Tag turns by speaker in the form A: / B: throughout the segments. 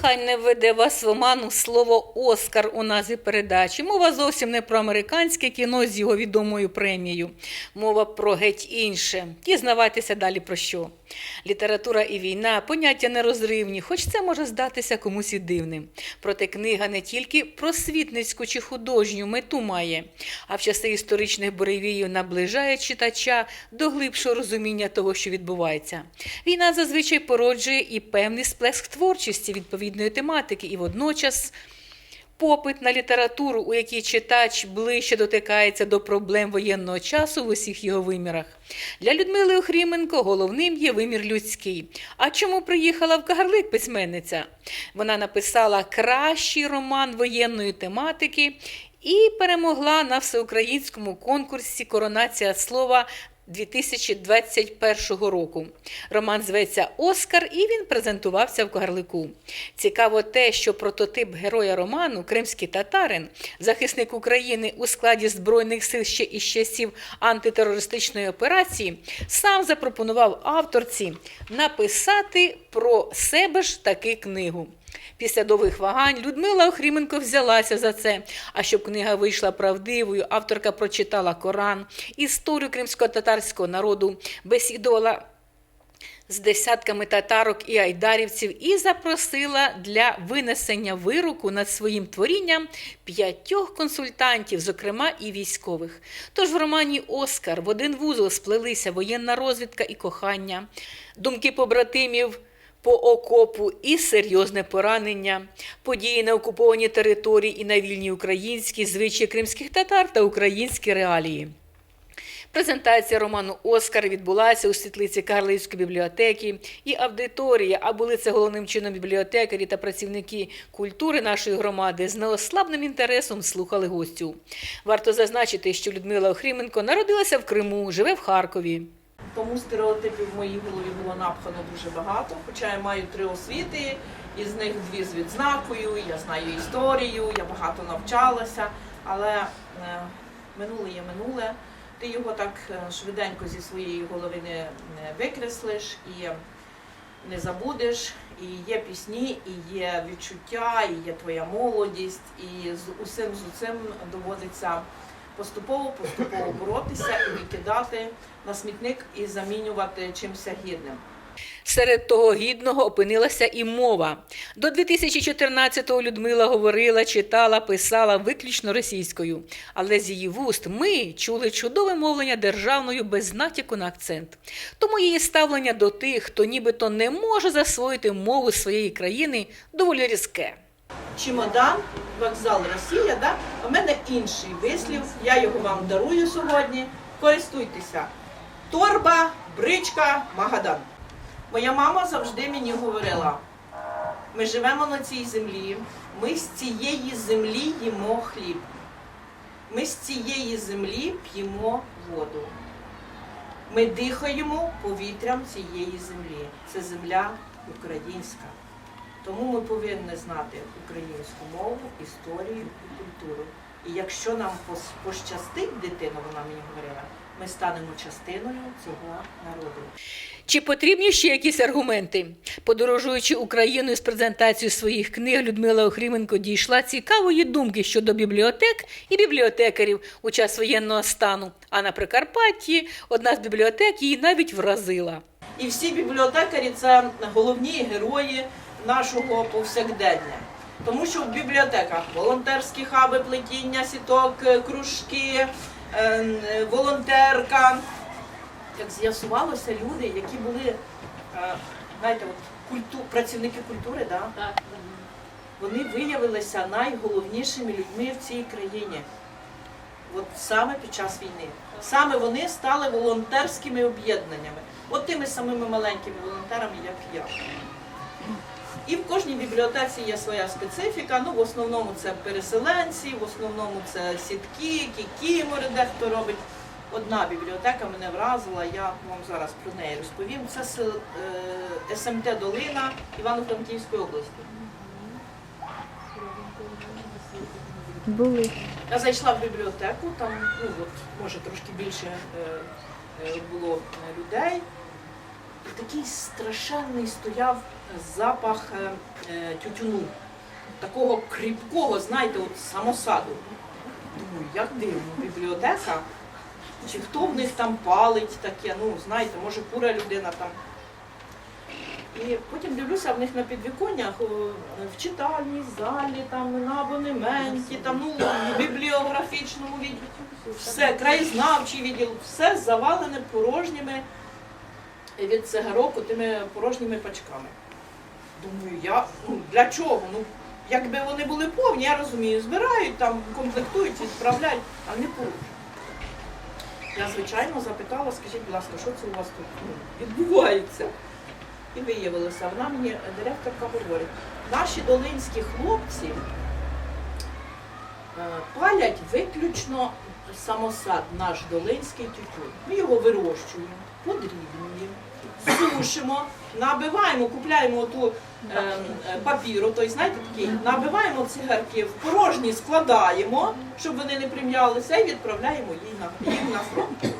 A: Хай не веде вас в оману слово Оскар у назві передачі. Мова зовсім не про американське кіно з його відомою премією. Мова про геть інше. Дізнавайтеся далі про що. Література і війна поняття нерозривні, хоч це може здатися комусь і дивним. Проте книга не тільки просвітницьку чи художню мету має, а в часи історичних буревіїв наближає читача до глибшого розуміння того, що відбувається. Війна зазвичай породжує і певний сплеск творчості відповідної тематики, і водночас. Попит на літературу, у якій читач ближче дотикається до проблем воєнного часу в усіх його вимірах. Для Людмили Охріменко головним є вимір людський. А чому приїхала в Кагарлик письменниця? Вона написала кращий роман воєнної тематики і перемогла на всеукраїнському конкурсі Коронація слова 2021 року. Роман зветься Оскар, і він презентувався в Кагарлику. Цікаво те, що прототип героя роману, кримський татарин, захисник України у складі збройних сил ще із часів антитерористичної операції, сам запропонував авторці написати про себе ж таки книгу. Після довгих вагань Людмила Охріменко взялася за це. А щоб книга вийшла правдивою, авторка прочитала Коран, історію кримсько-татарського народу, бесідувала з десятками татарок і айдарівців і запросила для винесення вироку над своїм творінням п'ятьох консультантів, зокрема і військових. Тож в романі Оскар в один вузол сплелися воєнна розвідка і кохання, думки побратимів по окопу і серйозне поранення, події на окупованій території і на вільній українській, звичаї кримських татар та українські реалії. Презентація роману Оскар відбулася у світлиці Карлівської бібліотеки, і аудиторія, а були це головним чином бібліотекарі та працівники культури нашої громади з неослабним інтересом слухали гостю. Варто зазначити, що Людмила Охріменко народилася в Криму, живе в Харкові.
B: Тому стереотипів в моїй голові було напхано дуже багато. Хоча я маю три освіти, із них дві з відзнакою, я знаю історію, я багато навчалася, але е, минуле є минуле. Ти його так е, швиденько зі своєї голови не, не викреслиш і не забудеш. І є пісні, і є відчуття, і є твоя молодість, і з усім з усім доводиться поступово поступово боротися і викидати на смітник і замінювати чимся гідним.
A: Серед того гідного опинилася і мова. До 2014-го Людмила говорила, читала, писала виключно російською. Але з її вуст ми чули чудове мовлення державною без натяку на акцент. Тому її ставлення до тих, хто нібито не може засвоїти мову своєї країни, доволі різке.
B: Чемодан, вокзал Росія, да? в мене інший вислів. Я його вам дарую сьогодні. Користуйтеся. Торба, бричка, магадан. Моя мама завжди мені говорила: ми живемо на цій землі, ми з цієї землі їмо хліб. Ми з цієї землі п'ємо воду. Ми дихаємо повітрям цієї землі. Це земля українська. Тому ми повинні знати українську мову, історію і культуру. І якщо нам пощастить дитина, вона мені говорила, ми станемо частиною цього народу.
A: Чи потрібні ще якісь аргументи? Подорожуючи Україною з презентацією своїх книг, Людмила Охріменко дійшла цікавої думки щодо бібліотек і бібліотекарів у час воєнного стану. А на Прикарпатті одна з бібліотек її навіть вразила.
B: І всі бібліотекарі це головні герої нашого повсякдення. Тому що в бібліотеках волонтерські хаби, плетіння, сіток, е, кружки, е, е, волонтерка. Як з'ясувалося, люди, які були, знаєте, от культу, працівники культури, да? вони виявилися найголовнішими людьми в цій країні. От саме під час війни. Саме вони стали волонтерськими об'єднаннями. От тими самими маленькими волонтерами, як я. І в кожній бібліотеці є своя специфіка. Ну, в основному це переселенці, в основному це сітки, кікімори, дехто робить. Одна бібліотека мене вразила, я вам зараз про неї розповім. Це сел- е, СМТ Долина Івано-Франківської області.
C: Були.
B: Я зайшла в бібліотеку, там ну от, може трошки більше е, е, було людей. Такий страшенний стояв запах е, е, тютюну, такого кріпкого, знаєте, от самосаду. Думаю, як дивно, бібліотека. Чи хто в них там палить таке, ну знаєте, може кура людина там. І потім дивлюся в них на підвіконнях в читальній залі, там на абонементі, там ну в бібліографічному відділі, все, краєзнавчий відділ, все завалене порожніми від цигарок тими порожніми пачками. Думаю, я ну для чого? Ну якби вони були повні, я розумію, збирають там, комплектують, відправляють, а не порожні. Я звичайно запитала, скажіть, будь ласка, що це у вас тут ну, відбувається? І виявилося, вона мені директорка говорить, наші долинські хлопці е, палять виключно самосад, наш долинський тютюн. Ми його вирощуємо, подрібнюємо, сушимо, набиваємо, купляємо ту е, е, папіру, той, знаєте, такий, набиваємо цигарки, в порожні складаємо, щоб вони не прим'ялися, і відправляємо їм на, їм на фронт.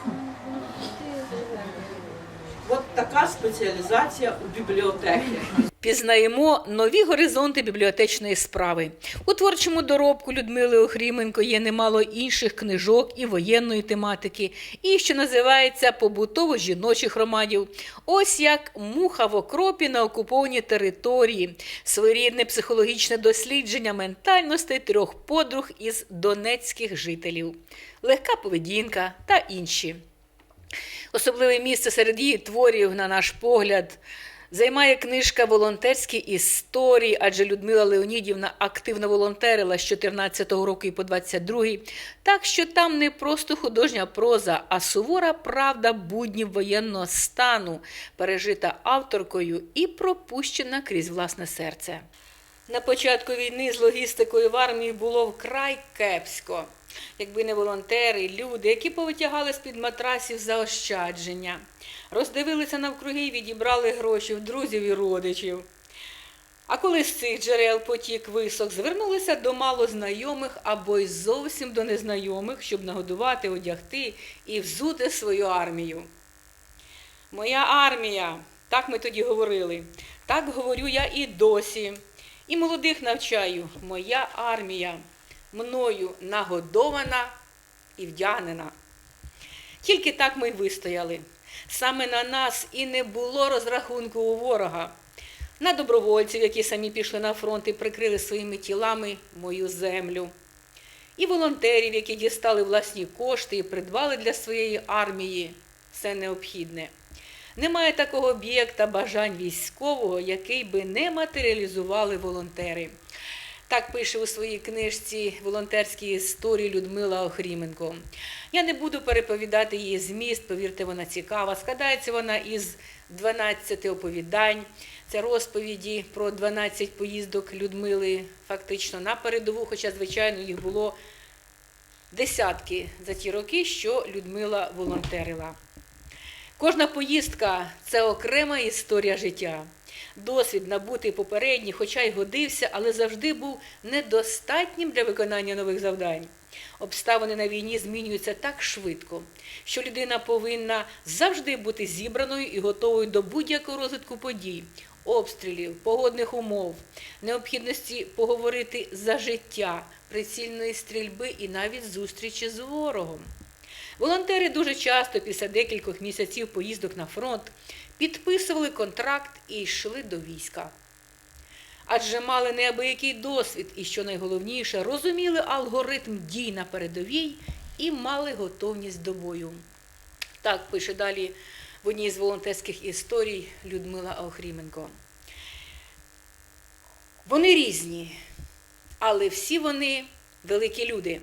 B: От така спеціалізація у бібліотеки.
A: Пізнаємо нові горизонти бібліотечної справи. У творчому доробку Людмили Охріменко є немало інших книжок і воєнної тематики, і що називається побутово жіночих романів. Ось як муха в окропі на окупованій території, своєрідне психологічне дослідження ментальностей трьох подруг із донецьких жителів, легка поведінка та інші. Особливе місце серед її творів, на наш погляд, займає книжка Волонтерські історії, адже Людмила Леонідівна активно волонтерила з 14-го року і по 22-й, так що там не просто художня проза, а сувора правда буднів воєнного стану, пережита авторкою і пропущена крізь власне серце. На початку війни з логістикою в армії було вкрай кепсько. Якби не волонтери, люди, які повитягали з-під матрасів заощадження, роздивилися навкруги і відібрали гроші в друзів і родичів. А коли з цих джерел потік висок, звернулися до малознайомих або й зовсім до незнайомих, щоб нагодувати, одягти і взути свою армію. Моя армія, так ми тоді говорили. Так говорю я і досі. І молодих навчаю, моя армія мною нагодована і вдягнена. Тільки так ми й вистояли. Саме на нас і не було розрахунку у ворога. На добровольців, які самі пішли на фронт і прикрили своїми тілами мою землю. І волонтерів, які дістали власні кошти і придбали для своєї армії все необхідне. Немає такого об'єкта бажань військового, який би не матеріалізували волонтери. Так пише у своїй книжці волонтерські історії Людмила Охріменко. Я не буду переповідати її зміст, повірте, вона цікава. Складається вона із 12 оповідань. Це розповіді про 12 поїздок Людмили фактично на передову, хоча, звичайно, їх було десятки за ті роки, що Людмила волонтерила. Кожна поїздка це окрема історія життя. Досвід набутий попередній, хоча й годився, але завжди був недостатнім для виконання нових завдань. Обставини на війні змінюються так швидко, що людина повинна завжди бути зібраною і готовою до будь-якого розвитку подій, обстрілів, погодних умов, необхідності поговорити за життя, прицільної стрільби і навіть зустрічі з ворогом. Волонтери дуже часто після декількох місяців поїздок на фронт підписували контракт і йшли до війська. Адже мали неабиякий досвід і, що найголовніше, розуміли алгоритм дій на передовій і мали готовність до бою. Так пише далі в одній з волонтерських історій Людмила Охріменко. Вони різні, але всі вони великі люди.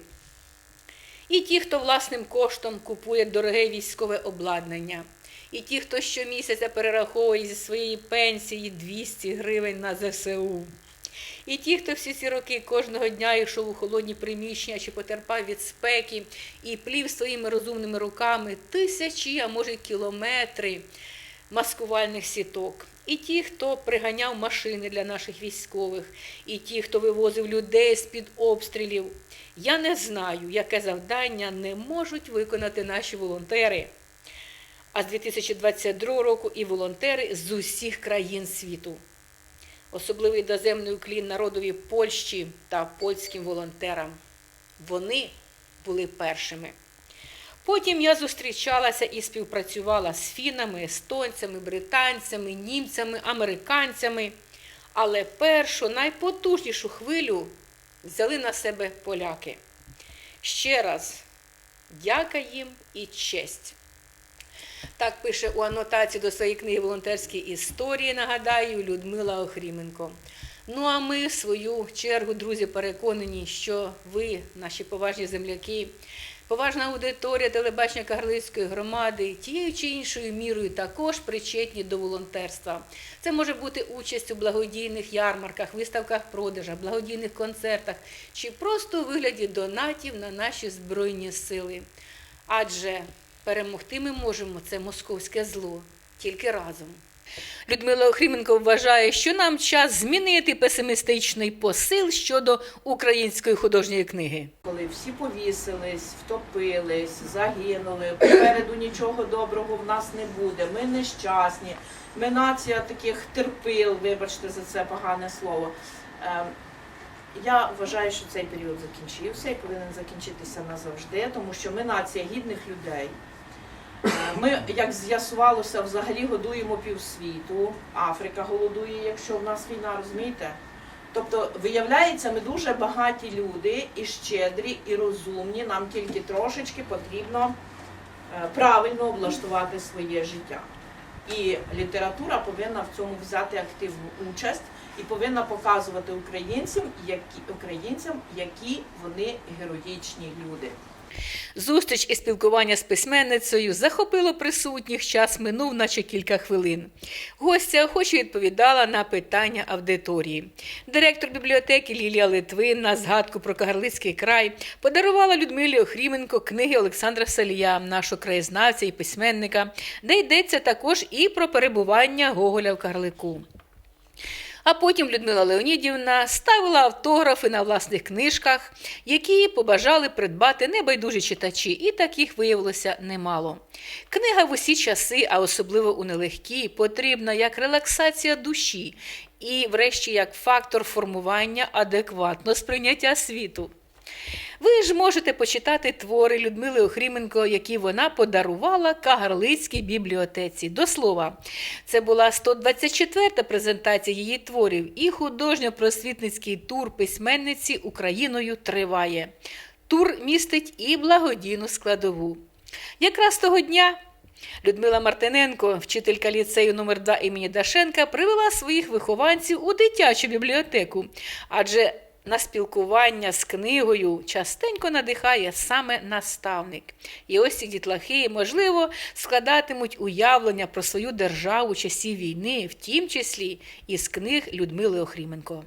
A: І ті, хто власним коштом купує дороге військове обладнання, і ті, хто щомісяця перераховує зі своєї пенсії 200 гривень на ЗСУ. І ті, хто всі ці роки кожного дня йшов у холодні приміщення чи потерпав від спеки і плів своїми розумними руками тисячі, а може кілометри маскувальних сіток. І ті, хто приганяв машини для наших військових, і ті, хто вивозив людей з-під обстрілів. Я не знаю, яке завдання не можуть виконати наші волонтери. а з 2022 року і волонтери з усіх країн світу. Особливий доземний уклін народові Польщі та польським волонтерам. Вони були першими. Потім я зустрічалася і співпрацювала з фінами, естонцями, британцями, німцями, американцями. Але першу найпотужнішу хвилю взяли на себе поляки. Ще раз дяка їм і честь. Так пише у анотації до своєї книги волонтерські історії, нагадаю, Людмила Охріменко. Ну а ми, в свою чергу, друзі, переконані, що ви, наші поважні земляки, поважна аудиторія телебачення Кагарлицької громади, тією чи іншою мірою також причетні до волонтерства. Це може бути участь у благодійних ярмарках, виставках продажах, благодійних концертах чи просто у вигляді донатів на наші збройні сили. Адже перемогти ми можемо це московське зло тільки разом. Людмила Охріменко вважає, що нам час змінити песимістичний посил щодо української художньої книги.
B: Коли всі повісились, втопились, загинули, попереду нічого доброго в нас не буде, ми нещасні, ми нація таких терпил, вибачте за це погане слово. Ем, Я вважаю, що цей період закінчився і повинен закінчитися назавжди, тому що ми нація гідних людей. Е, Ми, як з'ясувалося, взагалі годуємо півсвіту. Африка голодує, якщо в нас війна, розумієте? Тобто, виявляється, ми дуже багаті люди і щедрі, і розумні. Нам тільки трошечки потрібно е, правильно облаштувати своє життя. І література повинна в цьому взяти активну участь і повинна показувати українцям, які, українцям, які вони героїчні люди.
A: Зустріч і спілкування з письменницею захопило присутніх, час минув, наче кілька хвилин. Гостя охоче відповідала на питання аудиторії. Директор бібліотеки Лілія Литвин на згадку про Кагарлицький край подарувала Людмилі Охріменко книги Олександра Салія, нашого краєзнавця і письменника, де йдеться також і про перебування Гоголя в Кагарлику. А потім Людмила Леонідівна ставила автографи на власних книжках, які побажали придбати небайдужі читачі, і таких виявилося немало. Книга в усі часи, а особливо у нелегкі, потрібна як релаксація душі і, врешті, як фактор формування адекватного сприйняття світу. Ви ж можете почитати твори Людмили Охріменко, які вона подарувала Кагарлицькій бібліотеці. До слова, це була 124-та презентація її творів, і художньо-просвітницький тур письменниці Україною триває. Тур містить і благодійну складову. Якраз того дня Людмила Мартиненко, вчителька ліцею номер 2 імені Дашенка, привела своїх вихованців у дитячу бібліотеку, адже на спілкування з книгою частенько надихає саме наставник. І ось ці дітлахи, можливо, складатимуть уявлення про свою державу часів війни, в тім числі із книг Людмили Охріменко.